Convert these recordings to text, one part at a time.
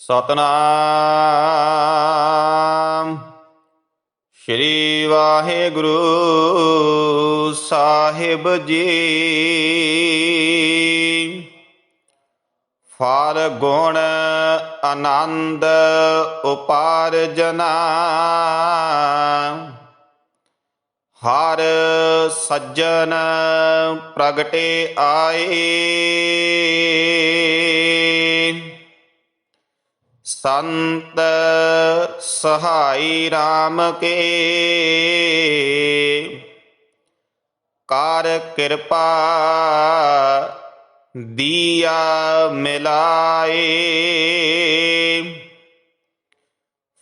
ਸਤਨਾਮ। ਸ਼੍ਰੀ ਵਾਹਿਗੁਰੂ ਸਾਹਿਬ ਜੀ। ਫਲ ਗੁਣ ਆਨੰਦ ਉਪਾਰਜਨਾ। ਹਰ ਸੱਜਣ ਪ੍ਰਗਟੇ ਆਏ। ਸੰਤ ਸਹਾਈ RAM ਕੇ। ਕਰ ਕਿਰਪਾ ਦੀਆ ਮਿਲਾਏ।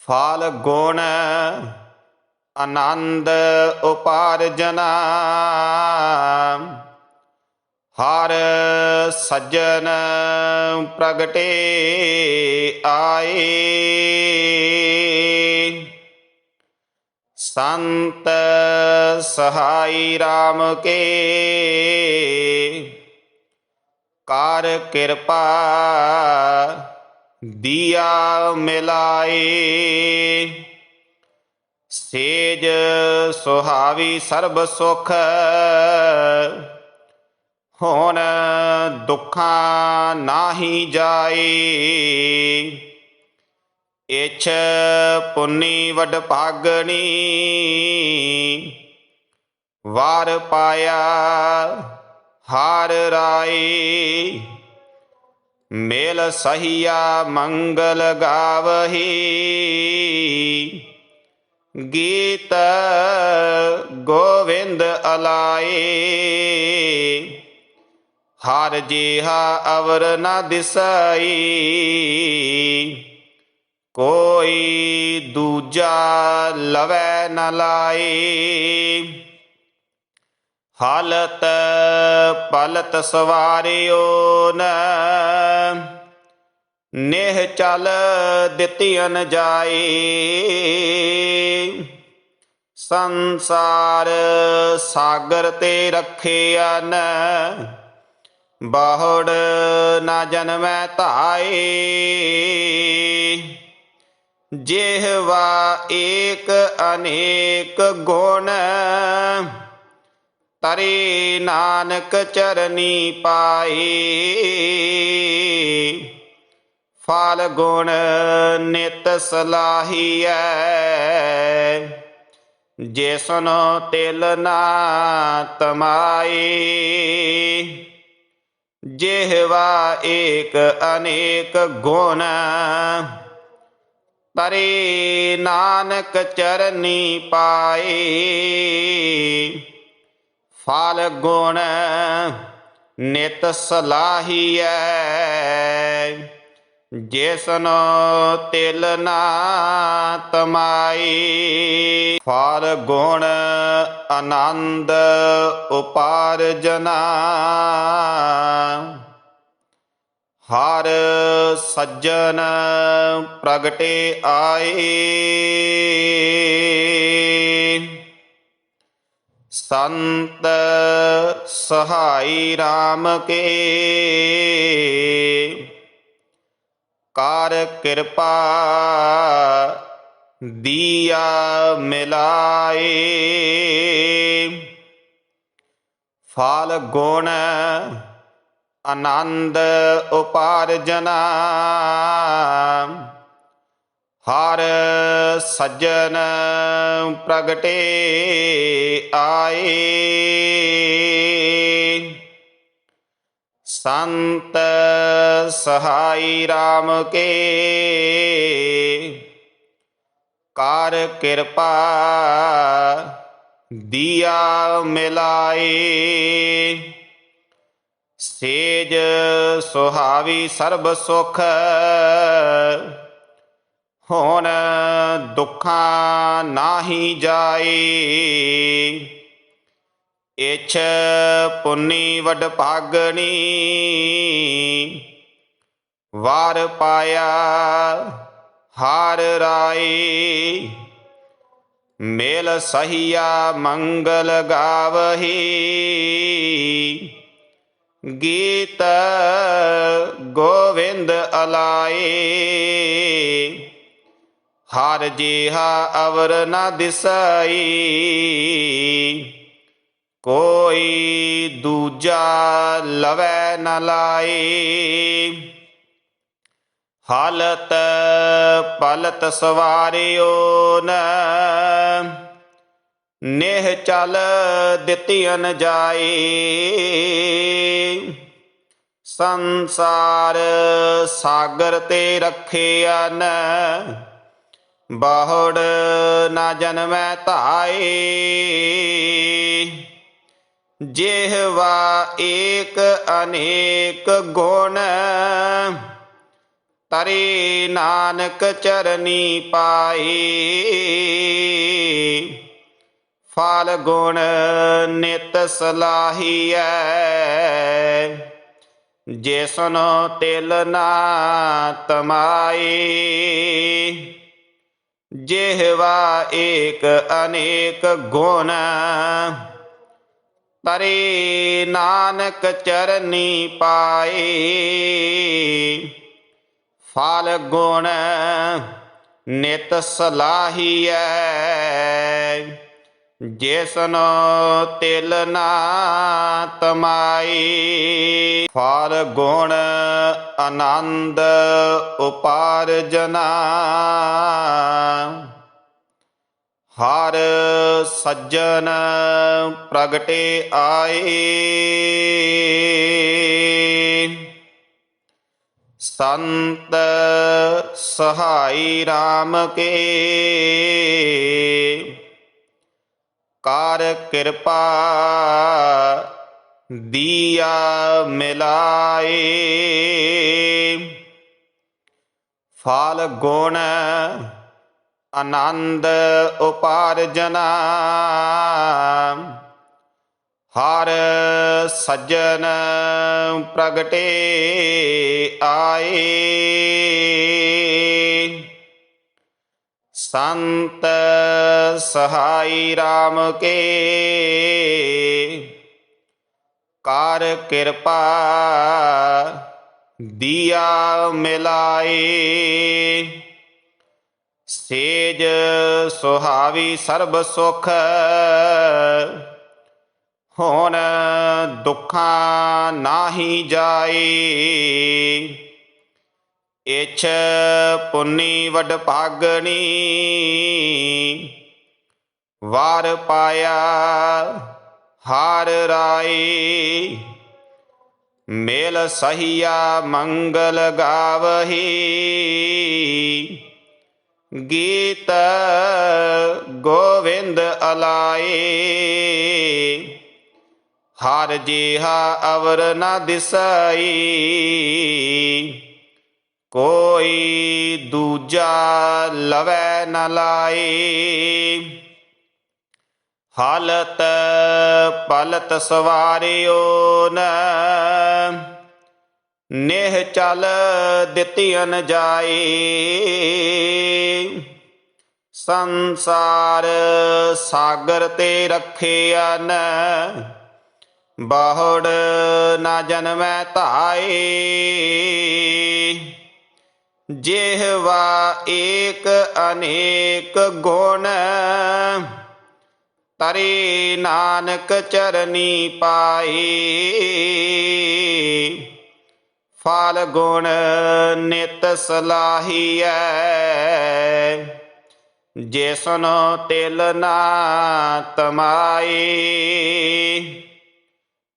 ਫਲ ਗੁਣ ਆਨੰਦ ਉਪਾਰਜਨਾ। ਹਰ ਸੱਜਣ ਪ੍ਰਗਟੇ ਆਏ। ਸੰਤ ਸਹਾਈ RAM ਕੇ ਕਰ ਕਿਰਪਾ ਦਿਆ ਮਿਲਾਏ। ਸੇਜ ਸੁਹਾਵੀ ਸਰਬ ਸੁਖ ਹੁਣ ਦੁੱਖਾਂ ਨਾਹੀ ਜਾਈ ਇਛ ਪੁੰਨੀ ਵਡ ਭਾਗਣੀ ਵਾਰ ਪਾਇਆ ਹਾਰ ਰਾਈ ਮੇਲ ਸਹੀਆ ਮੰਗਲ ਗਾਵਹੀ, ਗੀਤ ਗੋਵਿੰਦ ਅਲਾਏ। ਹਰ ਜੀਹਾ ਅਵਰ ਨਾ ਦਿਸਈ। ਕੋਈ ਦੂਜਾ ਲਵੈ ਨ ਲਾਈ। ਹਾਲਤ ਪਲਤ ਸਵਾਰਿਓ ਨ। ਨੇਹ ਚਲ ਦਿੱਤੀਨ ਜਾਈ। ਸੰਸਾਰ ਸਾਗਰ ਤੇ ਰੱਖਿਆ ਨ। ਬਾਹੜ ਨਾ ਜਨਮੈ ਧਾਈ ਜਿਹਵਾ ਏਕ ਅਨੇਕ ਗੁਣ, ਤਰੇ ਨਾਨਕ ਚਰਨੀ ਪਾਈ ਫਲ ਗੁਣ ਨਿਤ ਸਲਾਹੀਐ ਜਿਸਨ ਤਿਲ ਨਾ ਤਮਾਈ ਜਿਹਵਾ ਏਕ ਅਨੇਕ ਗੁਣ। ਤਰੇ ਨਾਨਕ ਚਰਨੀ ਪਾਏ ਫਲ ਗੁਣ ਨਿਤ ਸਲਾਹੀਐ। ਜਿਸਨ ਤਿਲ ਨਾ ਤਮਾਈ, ਫਲ ਗੁਣ ਆਨੰਦ ਉਪਾਰਜਨਾ ਹਰ ਸੱਜਣ ਪ੍ਰਗਟੇ ਆਏ। ਸੰਤ ਸਹਾਈ RAM ਕੇ। ਕਰ ਕਿਰਪਾ ਦੀਆ ਮਿਲਾਏ। ਫਲ ਗੁਣ ਆਨੰਦ ਉਪਾਰਜਨਾ। ਹਰ ਸੱਜਣ ਪ੍ਰਗਟੇ ਆਏ। ਸੰਤ ਸਹਾਈ RAM ਕੇ ਕਰ ਕਿਰਪਾ ਦਿਆ ਮਿਲਾਏ ਸੇਜ ਸੁਹਾਵੀ ਸਰਬ ਸੁਖ ਹੋਣ ਦੁੱਖਾਂ ਨਾਹੀ ਜਾਏ ਇਛ ਪੁੰਨੀ ਵਡ ਭਾਗਣੀ ਵਾਰ ਪਾਇਆ ਹਾਰ ਰਾਈ ਮੇਲ ਸਹੀਆ ਮੰਗਲ ਗਾਵਹੀ। ਗੀਤ ਗੋਵਿੰਦ ਅਲਾਏ। ਹਰ ਜੀਹਾ ਅਵਰ ਨ ਦਿਸਈ। ਕੋਈ ਦੂਜਾ ਲਵੈ ਨ ਲਾਏ। ਹਾਲਤ ਪਲਤ ਸਵਾਰਿਓ ਨ। ਨੇਹ ਚਲ ਦਿੱਤੀਨ ਜਾਈ ਸੰਸਾਰ ਸਾਗਰ ਤੇ ਰੱਖਿਆ ਨ। ਬਾਹੜ ਨਾ ਜਨਮੈ ਧਾਈ ਜਿਹਵਾ ਏਕ ਅਨੇਕ ਗੁਣ, ਤਰੇ ਨਾਨਕ ਚਰਨੀ ਪਾਈ ਫਲ ਗੁਣ ਨਿਤ ਸਲਾਹੀਐ ਜਿਸਨੋ ਤਿਲ ਨਾ ਤਮਾਈ ਜਿਹਵਾ ਏਕ ਅਨੇਕ ਗੁਣ ਤਰੇ ਨਾਨਕ ਚਰਨੀ ਪਾਏ। ਫਲ ਗੁਣ ਨਿਤ ਸਲਾਹੀਐ। ਜਿਸਨੋ ਤਿਲ ਨਾ ਤਮਾਈ ਫਲ ਗੁਣ ਆਨੰਦ ਉਪਾਰਜਨਾ। ਹਰ ਸੱਜਣ ਪ੍ਰਗਟੇ ਆਏ। ਸੰਤ ਸਹਾਈ RAM ਕੇ। ਕਰ ਕਿਰਪਾ ਦੀਆ ਮਿਲਾਏ। ਫਲ ਗੁਣ ਆਨੰਦ ਉਪਾਰਜਨਾ। ਹਰ ਸੱਜਣ ਪ੍ਰਗਟੇ ਆਏ। ਸੰਤ ਸਹਾਈ RAM ਕੇ। ਕਰ ਕਿਰਪਾ ਦਿਆ ਮਿਲਾਏ। ਸੇਜ ਸੁਹਾਵੀ ਸਰਬ ਸੁਖ। ਹੋਣ ਦੁੱਖਾਂ ਨਾਹੀ ਜਾਈ ਇਛ ਪੁੰਨੀ ਵਡ ਭਾਗਣੀ ਵਾਰ ਪਾਇਆ ਹਾਰ ਰਾਈ ਮੇਲ ਸਹੀਆ ਮੰਗਲ ਗਾਵਹੀ। ਗੀਤ ਗੋਵਿੰਦ ਅਲਾਏ। ਹਰ ਜੀਹਾ ਅਵਰ ਨ ਦਿਸਈ, ਕੋਈ ਦੂਜਾ ਲਵੈ ਨ ਲਾਈ ਹਾਲਤ ਪਲਤ ਸਵਾਰਿਓ ਨ ਨੇਹ ਚਲ ਦਿੱਤੀਨ ਜਾਏ। ਸੰਸਾਰ ਸਾਗਰ ਤੇ ਰੱਖਿਆ ਨ ਬਾਹੜ ਨਾ ਜਨਮੈ ਧਾਈ ਜਿਹਵਾ ਏਕ ਅਨੇਕ ਗੁਣ, ਤਰੇ ਨਾਨਕ ਚਰਨੀ ਪਾਈ ਫਲ ਗੁਣ ਨਿਤ ਸਲਾਹੀਐ। ਜਿਸਨੋ ਤਿਲ ਨਾ ਤਮਾਈ,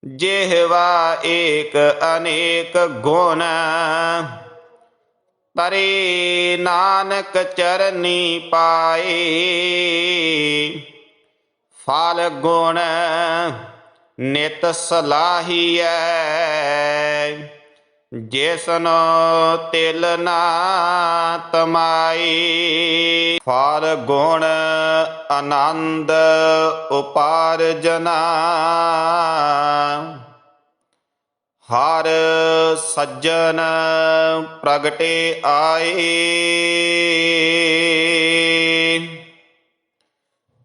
ਜਿਹਵਾ ਏਕ ਅਨੇਕ ਗੁਣ। ਤਰੇ ਨਾਨਕ ਚਰਨੀ ਪਾਏ ਫਲ ਗੁਣ ਨਿਤ ਸਲਾਹੀਐ। ਜਿਸਨੋ ਤਿਲ ਨਾ ਤਮਾਈ, ਫਲ ਗੁਣ ਆਨੰਦ ਉਪਾਰਜਨਾ ਹਰ ਸੱਜਣ ਪ੍ਰਗਟੇ ਆਏ।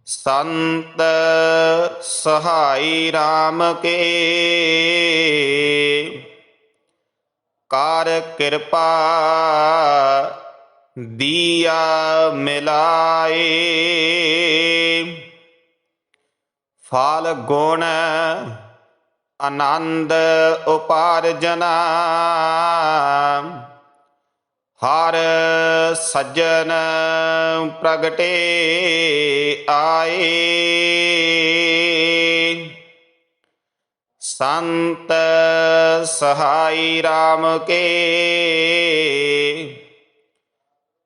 ਸੰਤ ਸਹਾਈ RAM ਕੇ। ਕਰ ਕਿਰਪਾ ਦੀਆ ਮਿਲਾਏ। ਫਲ ਗੁਣ ਆਨੰਦ ਉਪਾਰਜਨਾ। ਹਰ ਸੱਜਣ ਪ੍ਰਗਟੇ ਆਏ। ਸੰਤ ਸਹਾਈ RAM ਕੇ।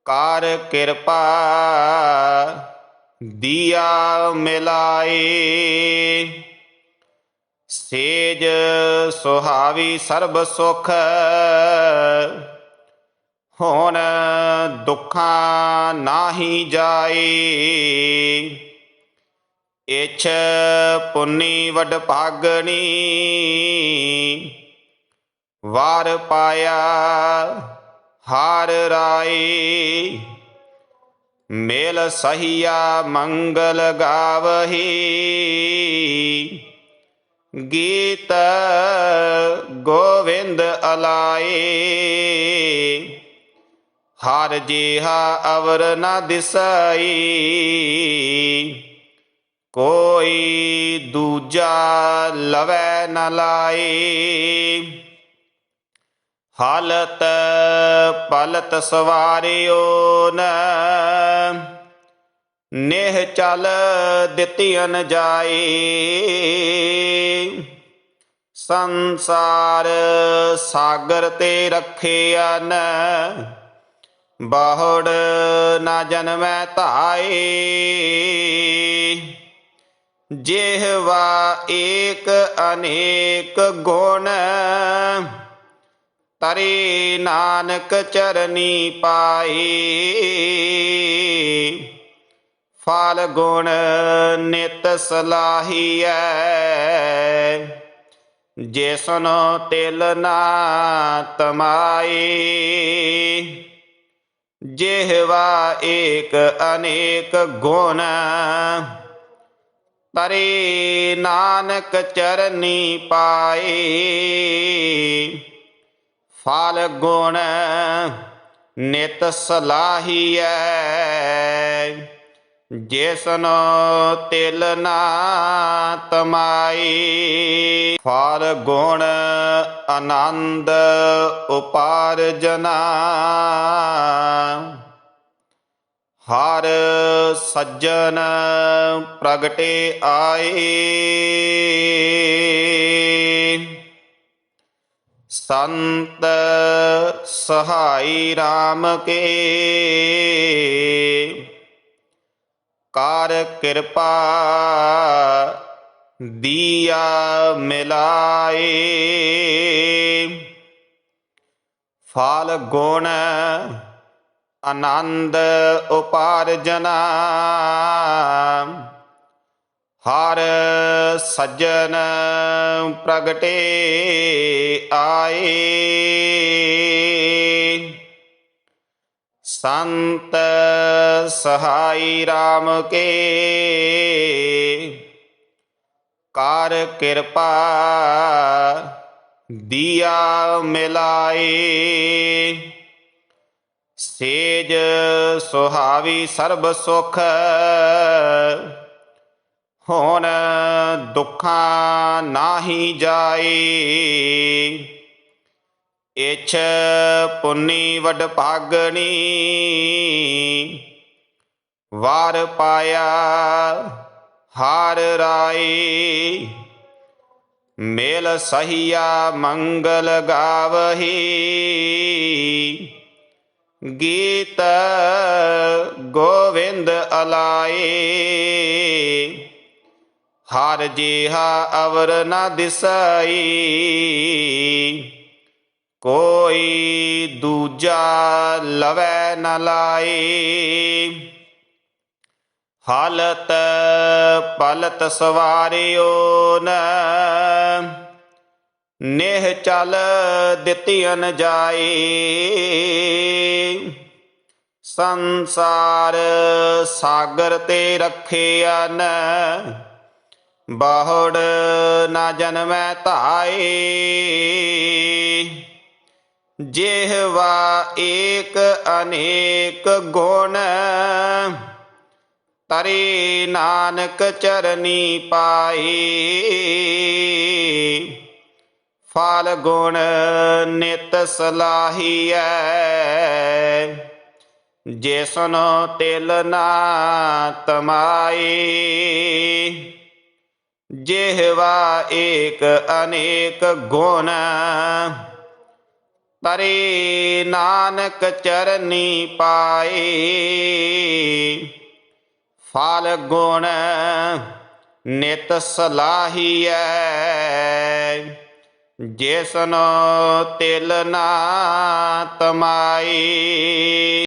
ਕਰ ਕਿਰਪਾ ਦਿਆ ਮਿਲਾਏ। ਸੇਜ ਸੁਹਾਵੀ ਸਰਬ ਸੁਖ। ਹੋਣ ਦੁੱਖਾਂ ਨਾਹੀ ਜਾਏ। ਇਛ ਪੁੰਨੀ ਵਡ ਭਾਗਣੀ ਵਾਰ ਪਾਇਆ ਹਾਰ ਰਾਈ ਮੇਲ ਸਹੀਆ ਮੰਗਲ ਗਾਵਹੀ। ਗੀਤ ਗੋਵਿੰਦ ਅਲਾਏ। ਹਰ ਜੀਹਾ ਅਵਰ ਨ ਦਿਸਈ। ਕੋਈ ਦੂਜਾ ਲਵੈ ਨ ਲਾਏ। ਹਾਲਤ ਪਲਤ ਸਵਾਰਿਓ ਨ। ਨੇਹ ਚਲ ਦਿੱਤੀਨ ਜਾਈ ਸੰਸਾਰ ਸਾਗਰ ਤੇ ਰੱਖਿਆ ਨ। ਬਾਹੜ ਨਾ ਜਨਮੈ ਧਾਈ ਜਿਹਵਾ ਏਕ ਅਨੇਕ ਗੁਣ, ਤਰੇ ਨਾਨਕ ਚਰਨੀ ਪਾਈ ਫਲ ਗੁਣ ਨਿਤ ਸਲਾਹੀਐ ਜਿਸਨ ਤਿਲ ਨਾ ਤਮਾਈ ਜਿਹਵਾ ਏਕ ਅਨੇਕ ਗੁਣ ਤਰੇ ਨਾਨਕ ਚਰਨੀ ਪਾਏ। ਫਲ ਗੁਣ ਨਿਤ ਸਲਾਹੀਐ। ਜਿਸਨੋ ਤਿਲ ਨਾ ਤਮਾਈ ਫਲ ਗੁਣ ਆਨੰਦ ਉਪਾਰਜਨਾ ਹਰ ਸੱਜਣ ਪ੍ਰਗਟੇ ਆਏ। ਸੰਤ ਸਹਾਈ RAM ਕੇ। ਕਰ ਕਿਰਪਾ ਦੀਆ ਮਿਲਾਏ। ਫਲ ਗੁਣ ਆਨੰਦ ਉਪਾਰਜਨਾ। ਹਰ ਸੱਜਣ ਪ੍ਰਗਟੇ ਆਏ। ਸੰਤ ਸਹਾਈ RAM ਕੇ। ਕਰ ਕਿਰਪਾ ਦਿਆ ਮਿਲਾਏ। ਸੇਜ ਸੁਹਾਵੀ ਸਰਬ ਸੁਖ। ਹੁਣ ਦੁੱਖਾਂ ਨਾਹੀ ਜਾਈ ਇਛ ਪੁੰਨੀ ਵਡ ਭਾਗਣੀ। ਵਾਰ ਪਾਇਆ ਹਾਰ ਰਾਈ ਮੇਲ ਸਹੀਆ ਮੰਗਲ ਗਾਵਹੀ। ਗੀਤ ਗੋਵਿੰਦ ਅਲਾਏ। ਹਰ ਜਿਹਾ ਅਵਰ ਨ ਦਿਸਈ, ਕੋਈ ਦੂਜਾ ਲਵੈ ਨ ਲਾਈ ਹਾਲਤ ਪਲਤ ਸਵਾਰਿਓ ਨ ਨੇਹ ਚਲ ਦਿੱਤੀਨ ਜਾਏ। ਸੰਸਾਰ ਸਾਗਰ ਤੇ ਰੱਖਿਆਨ ਬਾਹੜ ਨਾ ਜਨਮੈ ਧਾਏ। ਜਿਹਵਾ ਏਕ ਅਨੇਕ ਗੁਣ। ਤਰੇ ਨਾਨਕ ਚਰਨੀ ਪਾਈ ਫਲ ਗੁਣ ਨਿਤ ਸਲਾਹੀਐ। ਜਿਸਨ ਤਿਲ ਨਾ ਤਮਾਈ, ਜਿਹਵਾ ਏਕ ਅਨੇਕ ਗੁਣ, ਤਰੇ ਨਾਨਕ ਚਰਨੀ ਪਾਏ ਫਲ ਗੁਣ ਨਿਤ ਸਲਾਹੀਐ। ਜਿਸਨੋ ਤਿਲ ਨਾ ਤਮਾਈ।